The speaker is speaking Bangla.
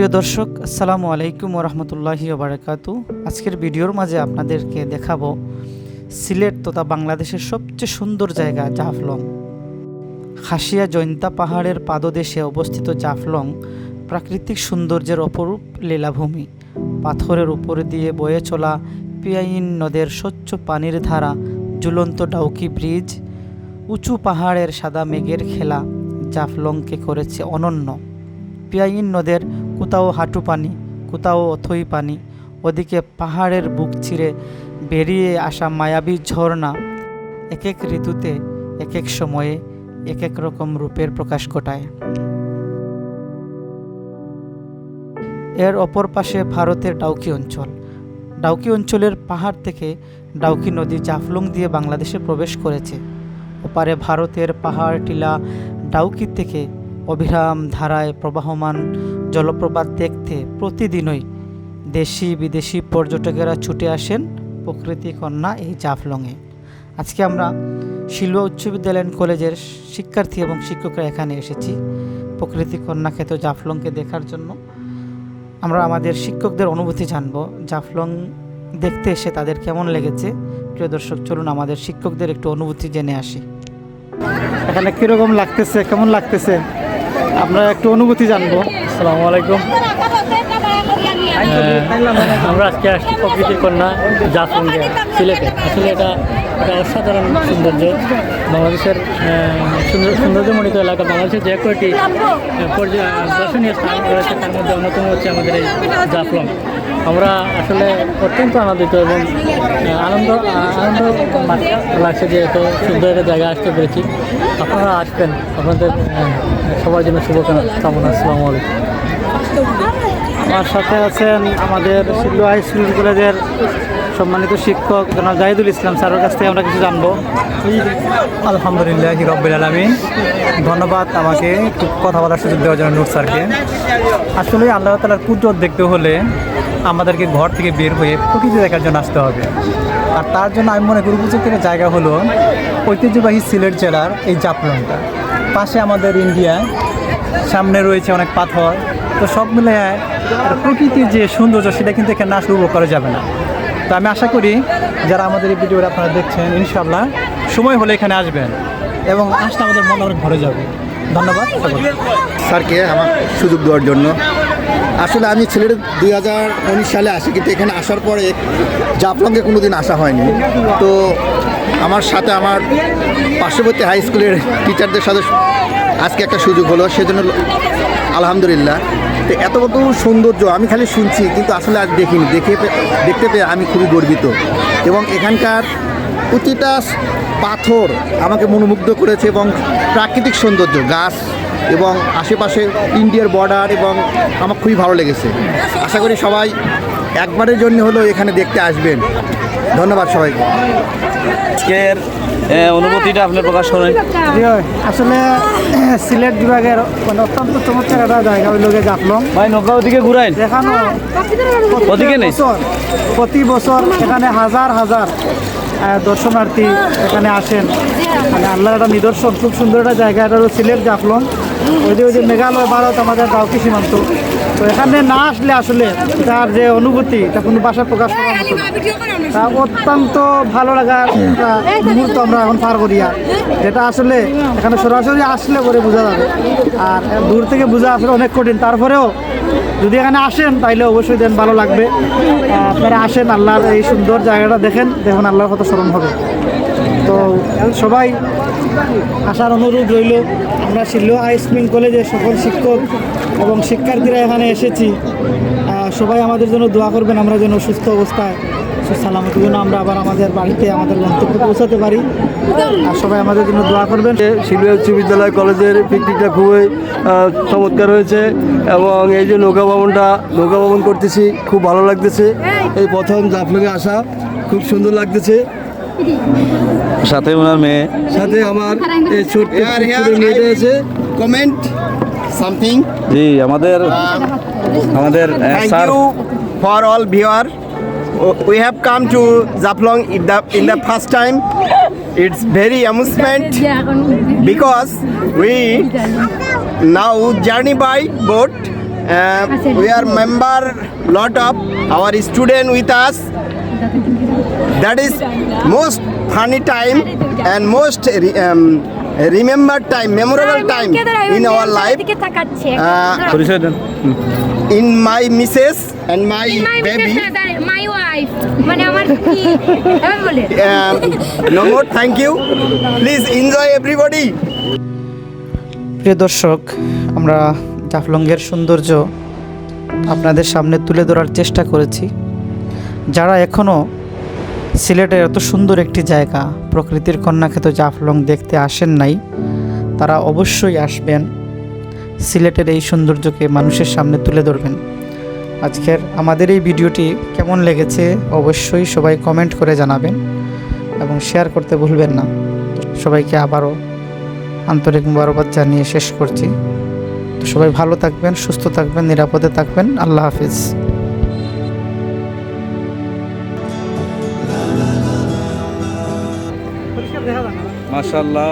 প্রিয় দর্শক, আসসালামু আলাইকুম ওরহমতুল্লাহি ওবরাকাতু। আজকের ভিডিওর মাঝে আপনাদেরকে দেখাবো সিলেট তথা বাংলাদেশের সবচেয়ে সুন্দর জায়গা, জাফলং। খাসিয়া জৈন্তা পাহাড়ের পাদদেশে অবস্থিত জাফলং প্রাকৃতিক সৌন্দর্যের অপরূপ লীলাভূমি। পাথরের উপরে দিয়ে বয়ে চলা পিয়াইন নদের স্বচ্ছ পানির ধারা, ঝুলন্ত ডাউকি ব্রিজ, উঁচু পাহাড়ের সাদা মেঘের খেলা জাফলংকে করেছে অনন্য। পিয়াইন নদের কোথাও হাঁটু পানি কোথাও অথই পানি। ওদিকে পাহাড়ের বুক চিরে বেরিয়ে আসা মায়াবী ঝর্ণা এক এক ঋতুতে এক এক সময়ে এক এক রকম রূপের প্রকাশ ঘটায়। এর অপর পাশে ভারতের ডাউকি অঞ্চল। ডাউকি অঞ্চলের পাহাড় থেকে ডাউকি নদী জাফলং দিয়ে বাংলাদেশে প্রবেশ করেছে। ওপারে ভারতের পাহাড় টিলা ডাউকি থেকে অবিরাম ধারায় প্রবাহমান জলপ্রপাত দেখতে প্রতিদিনই দেশি বিদেশি পর্যটকেরা ছুটে আসেন প্রকৃতি কন্যা এই জাফলংয়ে। আজকে আমরা শিলুয়া উচ্চ বিদ্যালয় কলেজের শিক্ষার্থী এবং শিক্ষকরা এখানে এসেছি। প্রকৃতি কন্যা খ্যাত জাফলংকে দেখার জন্য। আমরা আমাদের শিক্ষকদের অনুভূতি জানব। জাফলং দেখতে এসে তাদের কেমন লেগেছে? প্রিয় দর্শক, চলুন আমাদের শিক্ষকদের একটু অনুভূতি জেনে আসি। এখানে কীরকম লাগতেছে? কেমন লাগতেছে? আমরা একটু অনুভূতি জানব। আসসালামু আলাইকুম। আমরা আজকে আসছি প্রকৃতির কন্যা জাফলঙ্গে সিলেটে। আসলে এটা একটা অসাধারণ সৌন্দর্য। বাংলাদেশের সুন্দর সৌন্দর্যমণ্ডিত এলাকা। বাংলাদেশের যে আহ, দর্শনীয় স্থান রয়েছে তার মধ্যে অন্যতম হচ্ছে আমাদের এই জাফলং। আমরা আসলে অত্যন্ত আনন্দিত এবং আনন্দ আনন্দ লাগছে যে এত সুন্দর একটা জায়গায় আসতে পেরেছি। আপনারা আসবেন। আপনাদের সবার জন্য শুভকামনা। কামনা আসসালামু আলাইকুম। আমার সাথে আছেন আমাদের শিলু হাই স্কুল কলেজের সম্মানিত শিক্ষক জনাব জাহিদুল ইসলাম স্যারের কাছ থেকে আমরা কিছু জানব। আলহামদুলিল্লাহ রব্বিল আলমিন। ধন্যবাদ আমাকে কথা বলার সুযোগ দেওয়ার জন্য নূর স্যারকে। আসলে আল্লাহ তালার কুদরত দেখতে হলে আমাদেরকে ঘর থেকে বের হয়ে প্রকৃতি দেখার জন্য আসতে হবে। আর তার জন্য আমি মনে করি উপযুক্ত জায়গা হলো ঐতিহ্যবাহী সিলেট জেলার এই জাফলংটা পাশে আমাদের ইন্ডিয়া, সামনে রয়েছে অনেক পাথর। তো সব মিলে প্রকৃতির যে সৌন্দর্য, সেটা কিন্তু এখানে না শুরু করা যাবে না। তো আমি আশা করি যারা আমাদের এই ভিডিওটা আপনারা দেখছেন ইনশাল্লাহ সময় হলে এখানে আসবেন এবং আসলে আমাদের মন অনেক ভরে যাবে। ধন্যবাদ। স্যারকে আমার সুযোগ দেওয়ার জন্য? আসলে আমি ছেলের দুই হাজার উনিশ সালে আসি, কিন্তু এখানে আসার পরে জাফলংয়ে কোনো দিন আসা হয়নি। তো আমার সাথে আমার পার্শ্ববর্তী হাই স্কুলের টিচারদের সাথে আজকে একটা সুযোগ হলো, সেজন্য আলহামদুলিল্লাহ। তো এত কত সৌন্দর্য, আমি খালি শুনছি, কিন্তু আসলে আর দেখিনি। দেখে দেখতে পেয়ে আমি খুবই গর্বিত। এবং এখানকার প্রতিটা পাথর আমাকে মনোমুগ্ধ করেছে এবং প্রাকৃতিক সৌন্দর্য, গাছ এবং আশেপাশে ইন্ডিয়ার বর্ডার এবং আমার খুবই ভালো লেগেছে। আশা করি সবাই একবারের জন্য হলেও এখানে দেখতে আসবেন। ধন্যবাদ সবাইকে। আজকের আহ, অনুভূতিটা আপনি প্রকাশ করেন। আসলে সিলেট বিভাগের মানে অত্যন্ত চমৎকার একটা জায়গা ওই লোকে জাফলং। ভাই নৌকা ওদিকে ঘুরাইন। দেখানো ওদিকে নেই? প্রতি বছর এখানে হাজার হাজার দর্শনার্থী এখানে আসেন। মানে আল্লাহর একটা নিদর্শন খুব সুন্দর একটা জায়গা। এটা হলো সিলেট জাফলং। ওই যে ওই যে মেঘালয় ভারত আমাদের ডাউকি সীমান্ত। তো এখানে না আসলে আসলে তার যে অনুভূতি, তা কোনো বাসা প্রকাশ করার মতো তা অত্যন্ত ভালো লাগার মুহূর্ত আমরা এখন পার করি আর। যেটা আসলে এখানে সরাসরি আসলে পরে বোঝা যাবে। আর দূর থেকে বোঝা আসলে অনেক কঠিন। তারপরেও যদি এখানে আসেন, তাইলে অবশ্যই দেন, ভালো লাগবে। আপনারা আসেন, আল্লাহর এই সুন্দর জায়গাটা দেখেন, দেখুন আল্লাহর কথা স্মরণ হবে। তো সবাই আসার অনুরোধ রইল, আমরা শিল্লো হাই স্কুল কলেজের সকল শিক্ষক এবং শিক্ষার্থীরা এখানে এসেছি। সবাই আমাদের জন্য দোয়া করবেন, আমরা যেন সুস্থ অবস্থায় সালামত যেন আমরা আবার আমাদের বাড়িতে আমাদের গন্তব্যে পৌঁছাতে পারি। আর সবাই আমাদের জন্য দোয়া করবেন। শিলুয়া উচ্চ বিদ্যালয় কলেজের পিকনিকটা খুবই চমৎকার হয়েছে এবং এই যে নৌকা ভবনটা নৌকা ভবন করতেছি খুব ভালো লাগতেছে। এই প্রথম জাফলংয়ে আসা খুব সুন্দর লাগতেছে। সাথে ওনার মেয়ে। সাথে আমার এই ছোট্ট মেয়েটা আছে। কমেন্ট সামথিং জি আমাদের আমাদের Thank sir you for all viewer. We have come to Zaplong in the in the first time. It's very amusement because we now journey by boat Uh, we are member lot of our student with us. That is most funny time and most um, remember time, memorable time in our life. Uh, in my missus and my baby. My wife মানে আমার কি বলে Um, no more, thank you. Please enjoy everybody. প্রিয় দর্শক আমরা জাফলংয়ের সৌন্দর্য আপনাদের সামনে তুলে ধরার চেষ্টা করেছি যারা এখনও সিলেটের এত সুন্দর একটি জায়গা প্রকৃতির কন্যাখ্যাত জাফলং দেখতে আসেন নাই তারা অবশ্যই আসবেন সিলেটের এই সৌন্দর্যকে মানুষের সামনে তুলে ধরবেন। আজকের আমাদের এই ভিডিওটি কেমন লেগেছে অবশ্যই সবাই কমেন্ট করে জানাবেন এবং শেয়ার করতে ভুলবেন না। সবাইকে আবারও আন্তরিক মুবারকবাদ জানিয়ে শেষ করছি। তো সবাই ভালো থাকবেন, সুস্থ থাকবেন, নিরাপদে থাকবেন। আল্লাহ হাফিজ। মাশাল্লাহ